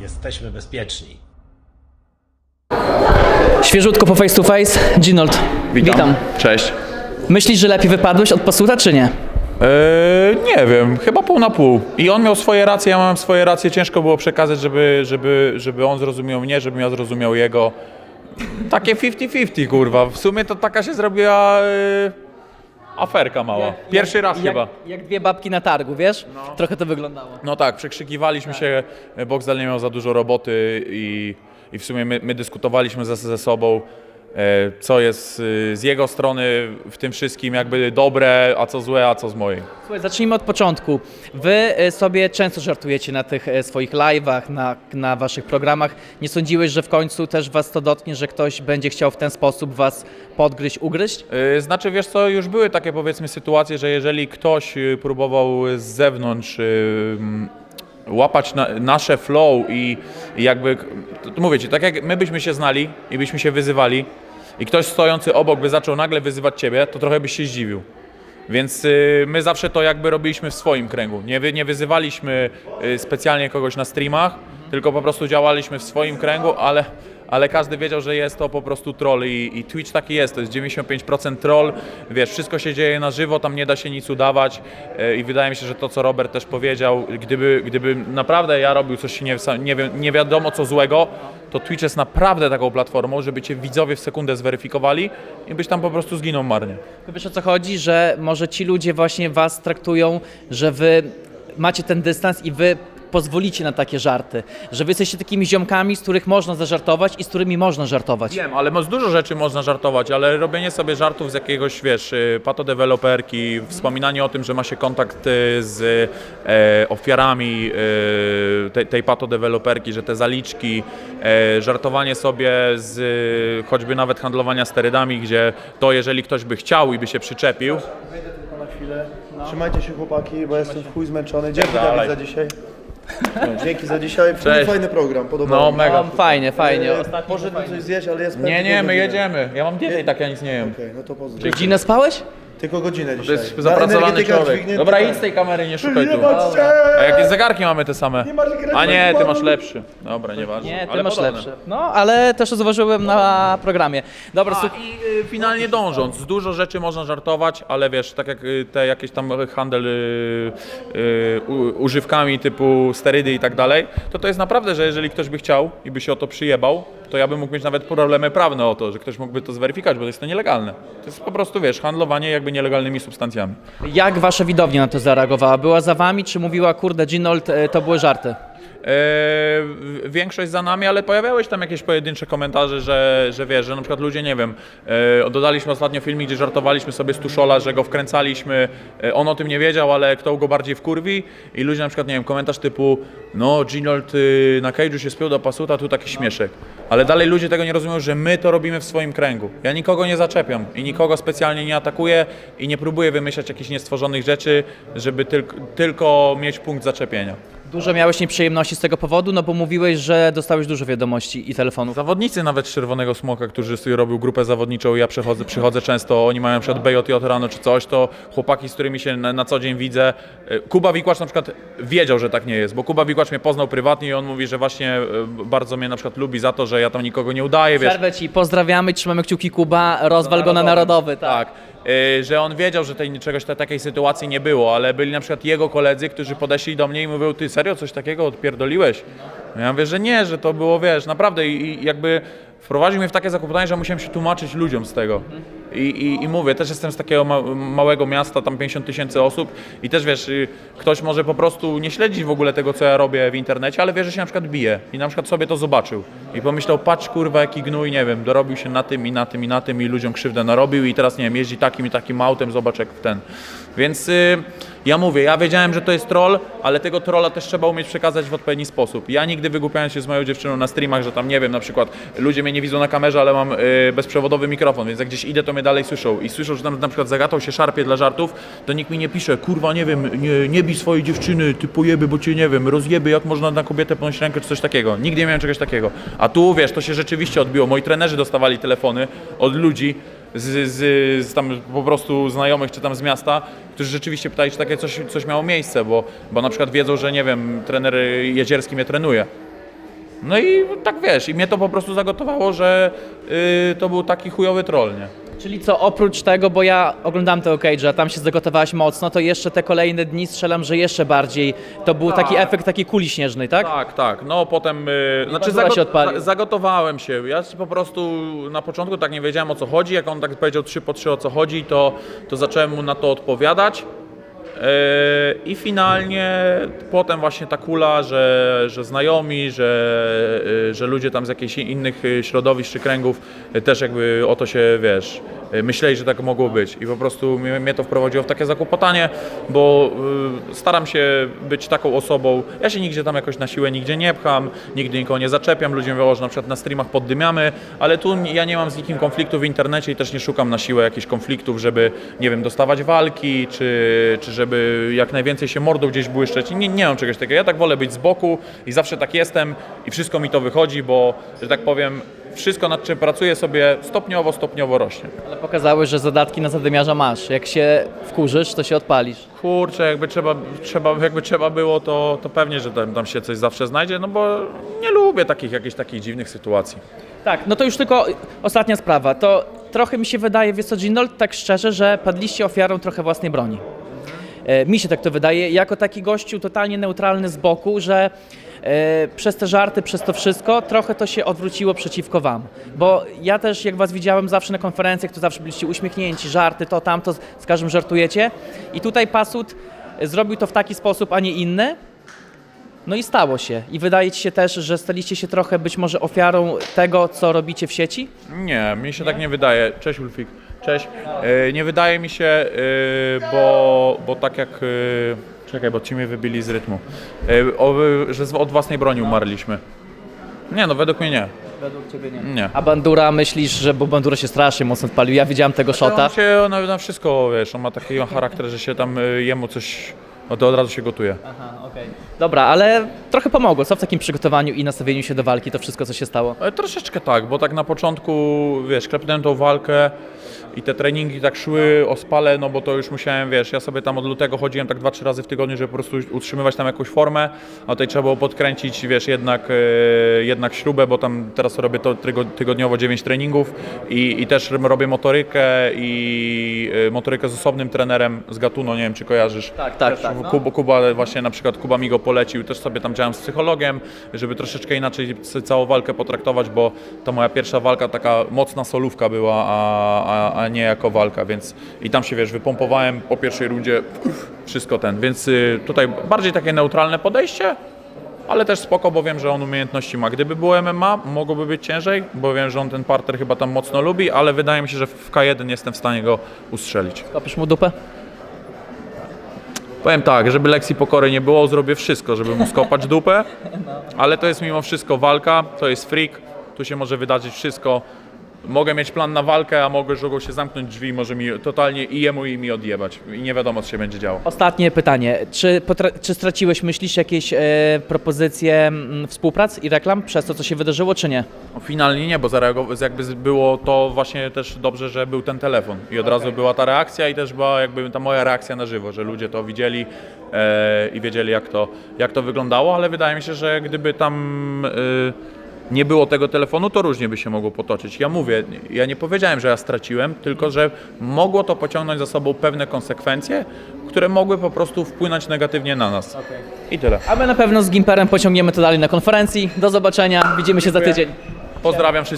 Jesteśmy bezpieczni. Świeżutko po face to face, Ginold. Witam. Cześć. Myślisz, że lepiej wypadłeś od pasuta, czy nie? Eee, nie wiem, chyba pół na pół. I on miał swoje racje, ja mam swoje racje. Ciężko było przekazać, żeby, żeby, żeby on zrozumiał mnie, żebym ja zrozumiał jego. Takie 50-50, kurwa. W sumie to taka się zrobiła e, aferka mała. Pierwszy raz jak, chyba. Jak dwie babki na targu, wiesz? Trochę to wyglądało. No tak, przekrzykiwaliśmy się, Boxdel nie miał za dużo roboty i, i w sumie my, my dyskutowaliśmy ze, ze sobą, e, co jest e, z jego strony w tym wszystkim jakby dobre, a co złe, a co z mojej. Słuchaj, zacznijmy od początku. Wy e, sobie często żartujecie na tych e, swoich live'ach, na, na waszych programach. Nie sądziłeś, że w końcu też was to dotknie, że ktoś będzie chciał w ten sposób was podgryźć, ugryźć? Znaczy, wiesz co, już były takie powiedzmy sytuacje, że jeżeli ktoś próbował z zewnątrz łapać na, nasze flow i, i jakby, to, to mówię ci, tak jak my byśmy się znali i byśmy się wyzywali i ktoś stojący obok by zaczął nagle wyzywać ciebie, to trochę byś się zdziwił. Więc y, my zawsze to jakby robiliśmy w swoim kręgu. Nie, nie wyzywaliśmy y, specjalnie kogoś na streamach, tylko po prostu działaliśmy w swoim kręgu, ale, ale każdy wiedział, że jest to po prostu troll i, i Twitch taki jest, to jest 95% troll, wiesz, wszystko się dzieje na żywo, tam nie da się nic udawać y, i wydaje mi się, że to, co Robert też powiedział, gdyby, gdyby naprawdę ja robił coś nie, nie, wi- nie wiadomo co złego, to Twitch jest naprawdę taką platformą, żeby cię widzowie w sekundę zweryfikowali i byś tam po prostu zginął marnie. Wiesz o co chodzi, że może ci ludzie właśnie was traktują, że wy macie ten dystans i wy pozwolicie na takie żarty. Że wy jesteście takimi ziomkami, z których można zażartować i z którymi można żartować. Wiem, ale mo- z dużo rzeczy można żartować, ale robienie sobie żartów z jakiegoś, wiesz, y, patodeweloperki, wspominanie o tym, że ma się kontakt y, z e, ofiarami e, tej, tej patodeweloperki, że te zaliczki, e, żartowanie sobie z y, choćby nawet handlowania sterydami, gdzie to jeżeli ktoś by chciał i by się przyczepił, Wejdę tylko na chwilę. Trzymajcie się chłopaki, bo jestem w chuj zmęczony. Dzięki Dalej. Dawid za dzisiaj. Dzięki za dzisiaj. Cześć. fajny program, podoba no mi się. mega. No, fajnie, fajnie. E, Ostatnio Poszedłem fajnie. coś zjeść, ale jest Nie, pewnie nie, my jedziemy. Ja mam dietę i tak ja nic nie jem. Okej, no to. Godzinę spałeś? Tylko godzinę To dzisiaj. jest Na zapracowany energetyka człowiek. Dobra, idź z tej kamery, nie szukaj Nie tu. A jakie zegarki mamy te same? Nie masz grać A nie, ty masz lepszy. Dobra, nieważne. Nie, ty Ale masz podobne. lepsze. No, ale też to zauważyłem na programie. Dobra, A, słuchaj. i y, finalnie dążąc, z dużo rzeczy można żartować, ale wiesz, tak jak y, te jakieś tam handel y, y, u, używkami typu sterydy i tak dalej, to to jest naprawdę, że jeżeli ktoś by chciał i by się o to przyjebał, to ja bym mógł mieć nawet problemy prawne o to, że ktoś mógłby to zweryfikować, bo jest to nielegalne. To jest po prostu, wiesz, handlowanie jakby nielegalnymi substancjami. Jak wasza widownia na to zareagowała? Była za wami, czy mówiła, kurde, Ginold, e, to były żarty? E, większość za nami, ale pojawiały się tam jakieś pojedyncze komentarze, że, że wiesz, że na przykład ludzie, nie wiem, e, dodaliśmy ostatnio filmik, gdzie żartowaliśmy sobie z Tuszola, że go wkręcaliśmy, e, on o tym nie wiedział, ale kto go bardziej wkurwi i ludzie na przykład, nie wiem, komentarz typu no Ginold y, na cage'u się spiął do pasuta, tu taki śmieszek. Ale dalej ludzie tego nie rozumieją, że my to robimy w swoim kręgu. Ja nikogo nie zaczepiam i nikogo specjalnie nie atakuję i nie próbuję wymyślać jakichś niestworzonych rzeczy, żeby tylko, tylko mieć punkt zaczepienia. Dużo miałeś nieprzyjemności z tego powodu, no bo mówiłeś, że dostałeś dużo wiadomości i telefonów. Zawodnicy nawet z Czerwonego Smoka, którzy sobie robił grupę zawodniczą ja przychodzę, przychodzę często, oni mają przykład BJJ rano czy coś, to chłopaki, z którymi się na, na co dzień widzę. e, Kuba Wikłacz na przykład wiedział, że tak nie jest, bo Kuba Wikłacz mnie poznał prywatnie i on mówi, że właśnie e, bardzo mnie na przykład lubi za to, że ja tam nikogo nie udaję, wiesz. Przerwę ci, pozdrawiamy, trzymamy kciuki Kuba, rozwal go na narodowy, tak. Tak, y, że on wiedział, że tej, czegoś ta, takiej sytuacji nie było, ale byli na przykład jego koledzy, którzy podeszli do mnie i mówią, ty serio coś takiego odpierdoliłeś? Ja mówię, że nie, że to było, wiesz, naprawdę i, i jakby wprowadził mnie w takie zakłopotanie, że musiałem się tłumaczyć ludziom z tego. I, i, I mówię, też jestem z takiego ma, małego miasta, tam 50 tysięcy osób i też wiesz, y, ktoś może po prostu nie śledzić w ogóle tego, co ja robię w internecie, ale wie, że się na przykład bije i na przykład sobie to zobaczył i pomyślał, patrz kurwa jaki gnój, nie wiem, dorobił się na tym i na tym i na tym i ludziom krzywdę narobił i teraz nie wiem, jeździ takim i takim autem, zobacz jak w ten. Więc y, ja mówię, ja wiedziałem, że to jest troll, ale tego trolla też trzeba umieć przekazać w odpowiedni sposób. Ja nigdy wygłupiając się z moją dziewczyną na streamach, że tam nie wiem, na przykład ludzie mnie nie widzą na kamerze, ale mam y, bezprzewodowy mikrofon, więc jak gdzieś idę, to mnie dalej słyszą i słyszą, że tam na przykład zagatał się szarpie dla żartów, to nikt mi nie pisze, kurwa nie wiem, nie, nie bij swojej dziewczyny, ty pojeby, bo cię nie wiem, rozjeby, jak można na kobietę podnosić rękę czy coś takiego. Nigdy nie miałem czegoś takiego. A tu wiesz, to się rzeczywiście odbiło. Moi trenerzy dostawali telefony od ludzi, z, z, z tam po prostu znajomych czy tam z miasta, którzy rzeczywiście pytali, czy takie coś, coś miało miejsce, bo, bo na przykład wiedzą, że nie wiem, trener Jezierski mnie trenuje. No i tak wiesz, i mnie to po prostu zagotowało, że y, to był taki chujowy troll, nie? Czyli co, oprócz tego, bo ja oglądam tego Cage'a, tam się zagotowałeś mocno, to jeszcze te kolejne dni strzelam, że jeszcze bardziej to był taki Tak. efekt takiej kuli śnieżnej, tak? Tak, tak. No potem. Y, znaczy bandura się odpalił. za- zagotowałem się. Ja po prostu na początku tak nie wiedziałem o co chodzi. Jak on tak powiedział 3 po 3 o co chodzi, to, to zacząłem mu na to odpowiadać. Yy, I finalnie potem właśnie ta kula, że, że znajomi, że, yy, że ludzie tam z jakichś innych yy, środowisk czy kręgów też jakby o to się, wiesz, myśleli, że tak mogło być. I po prostu mnie, to wprowadziło w takie zakłopotanie, bo staram się być taką osobą, ja się nigdzie tam jakoś na siłę nigdzie nie pcham, nigdy nikogo nie zaczepiam, ludzie mówią, że na przykład na streamach poddymiamy, ale tu ja nie mam z nikim konfliktu w internecie i też nie szukam na siłę jakichś konfliktów, żeby, nie wiem, dostawać walki, czy, czy żeby jak najwięcej się mordą gdzieś błyszczeć. Nie, nie mam czegoś takiego. Ja tak wolę być z boku i zawsze tak jestem i wszystko mi to wychodzi, bo, że tak powiem, wszystko nad czym pracuję sobie stopniowo, stopniowo rośnie. Ale pokazałeś, że zadatki na zadymiarza masz. Jak się wkurzysz, to się odpalisz. Kurczę, jakby trzeba, trzeba, jakby trzeba było, to, to pewnie, że tam, tam się coś zawsze znajdzie, no bo nie lubię takich jakichś takich dziwnych sytuacji. Tak, no to już tylko ostatnia sprawa. To trochę mi się wydaje, wiesz co, Ginold, tak szczerze, że padliście ofiarą trochę własnej broni. E, mi się tak to wydaje, jako taki gościu totalnie neutralny z boku, że e, przez te żarty, przez to wszystko, trochę to się odwróciło przeciwko wam. Bo ja też, jak was widziałem zawsze na konferencjach, to zawsze byliście uśmiechnięci, żarty, to, tamto, z każdym żartujecie. I tutaj Pasut zrobił to w taki sposób, a nie inny. No i stało się. I wydaje ci się też, że staliście się trochę być może ofiarą tego, co robicie w sieci? Nie, mi się tak nie wydaje. Cześć Ulfik. Cześć. E, nie wydaje mi się, e, bo, bo tak jak... E, czekaj, bo ci mnie wybili z rytmu. Że od własnej broni umarliśmy. Nie, no według mnie nie. Według ciebie nie. Nie. A Bandura myślisz, że bo Bandura się strasznie mocno odpalił. Ja widziałem tego shota. On się na, na wszystko, wiesz, on ma taki charakter, że się tam jemu coś... No to od razu się gotuje. Aha, okej. Dobra, ale trochę pomogło, co w takim przygotowaniu i nastawieniu się do walki, to wszystko, co się stało? E, Troszeczkę tak, bo tak na początku, wiesz, klepnąłem tą walkę i te treningi tak szły o spale, no bo to już musiałem, wiesz, ja sobie tam od lutego chodziłem tak dwa, trzy razy w tygodniu, żeby po prostu utrzymywać tam jakąś formę, a tutaj trzeba było podkręcić, wiesz, jednak, e, jednak śrubę, bo tam teraz robię to tygo- tygodniowo 9 treningów i, i też robię motorykę i e, motorykę z osobnym trenerem z Gatuno, nie wiem, czy kojarzysz. Tak, tak, Też tak, no. Kuba, Kuba, właśnie na przykład Kuba mi go polecił, też sobie tam działam z psychologiem, żeby troszeczkę inaczej całą walkę potraktować, bo to moja pierwsza walka taka mocna solówka była, a, a, a nie jako walka, więc i tam się wiesz, wypompowałem po pierwszej rundzie wszystko ten, więc y, tutaj bardziej takie neutralne podejście, ale też spoko, bo wiem, że on umiejętności ma. Gdyby było MMA, mogłoby być ciężej, bo wiem, że on ten parter chyba tam mocno lubi, ale wydaje mi się, że w K1 jestem w stanie go ustrzelić. Kopisz mu dupę? Powiem tak, żeby lekcji pokory nie było, zrobię wszystko, żeby mu skopać dupę, ale to jest mimo wszystko walka, to jest freak, tu się może wydarzyć wszystko. Mogę mieć plan na walkę, a mogę mogą się zamknąć drzwi, może mi totalnie i jemu i mi odjebać i nie wiadomo co się będzie działo. Ostatnie pytanie. Czy, potra- czy straciłeś, myślisz, jakieś e, propozycje mm, współprac i reklam przez to, co się wydarzyło, czy nie? No, Finalnie nie, bo jakby z- było to właśnie też dobrze, że był ten telefon i od razu była ta reakcja i też była jakby ta moja reakcja na żywo, że ludzie to widzieli e, i wiedzieli jak to, jak to wyglądało, ale wydaje mi się, że gdyby tam e, nie było tego telefonu, to różnie by się mogło potoczyć. Ja mówię, ja nie powiedziałem, że ja straciłem, tylko że mogło to pociągnąć za sobą pewne konsekwencje, które mogły po prostu wpłynąć negatywnie na nas. I tyle. A my na pewno z Gimperem pociągniemy to dalej na konferencji. Do zobaczenia, widzimy się za tydzień. Pozdrawiam wszystkich.